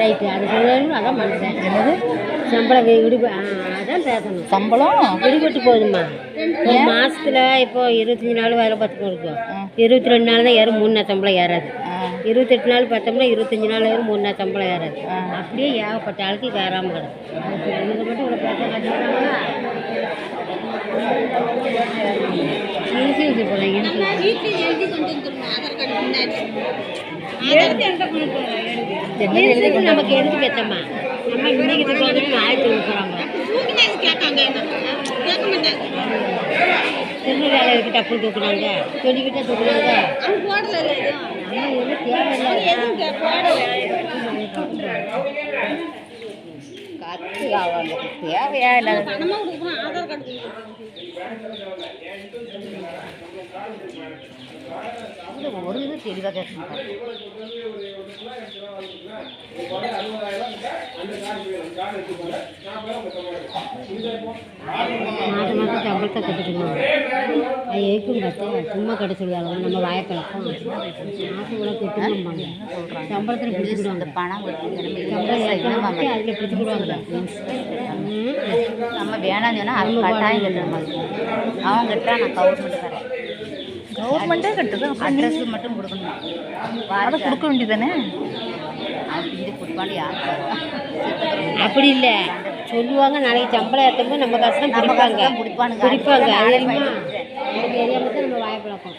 Right. அது சொல்லணும் அதான் பண்ணுறேன் என்னது? சம்பளம் விடுப அதான் பேசணும். சம்பளம்? விடுபட்டு போகுதும்மா ஒரு மாசத்துல இப்போ இருபத்தஞ்சி நாள் வேலை பார்த்துட்டு இருக்கும் இருபத்தி ரெண்டு நாள் தான் ஏறும் மூணு நாள் சம்பளம் ஏறாது. இருபத்தெட்டு நாள் பார்த்தோம்னா இருபத்தஞ்சி நாள் ஏறும் மூணு நாள் சம்பளம் ஏறாது. அப்படியே ஏகப்பட்ட ஆளுக்கு ஏறாமல் கிடக்கும் மட்டும் இவ்வளோ பேச நமக்கு எழுதி பேசம்மா நம்ம இன்னைக்கு வந்து ஆயிரத்தி கொடுக்குறாங்க சின்ன வேலை இருக்கு டப்பு தூக்குறாங்க சொல்லிக்கிட்டே தூக்குறாங்க கத்து அவங்க தேவையா இல்லாத ஒரு இது தெளிவாக கேட்கணும் மாதம் மாதம் சம்பளத்தை கட்டிக்கணும் அது எதுக்கும் கட்டு சும்மா கட்ட சொல்லுவாங்க நம்ம வாயப்பழக்கம் மாதம் கூட கட்டுமாங்க சம்பளத்தில் பிடிச்சிக்கிடுவாங்க பணம் சம்பளம் அதில் பிடிச்சிக்கிடுவாங்க நம்ம வேணாம் சொன்னால் அவங்க கட்டாயம் கட்டுற மாதிரி அவங்க கட்டுறா நான் கவர்மெண்ட் தரேன். கவர்மெண்ட்டே கட்டுது அட்ரஸ் மட்டும் கொடுக்கணும். அதை கொடுக்க வேண்டியதானே யார் அப்படி இல்லை. சொல்லுவாங்க நாளைக்கு சம்பளம் ஏற்றும்போது நம்ம காசு தான் பிடிப்பாங்க. பிடிப்பாங்க. அது தெரியுமா நம்ம வாயப்பழக்கம்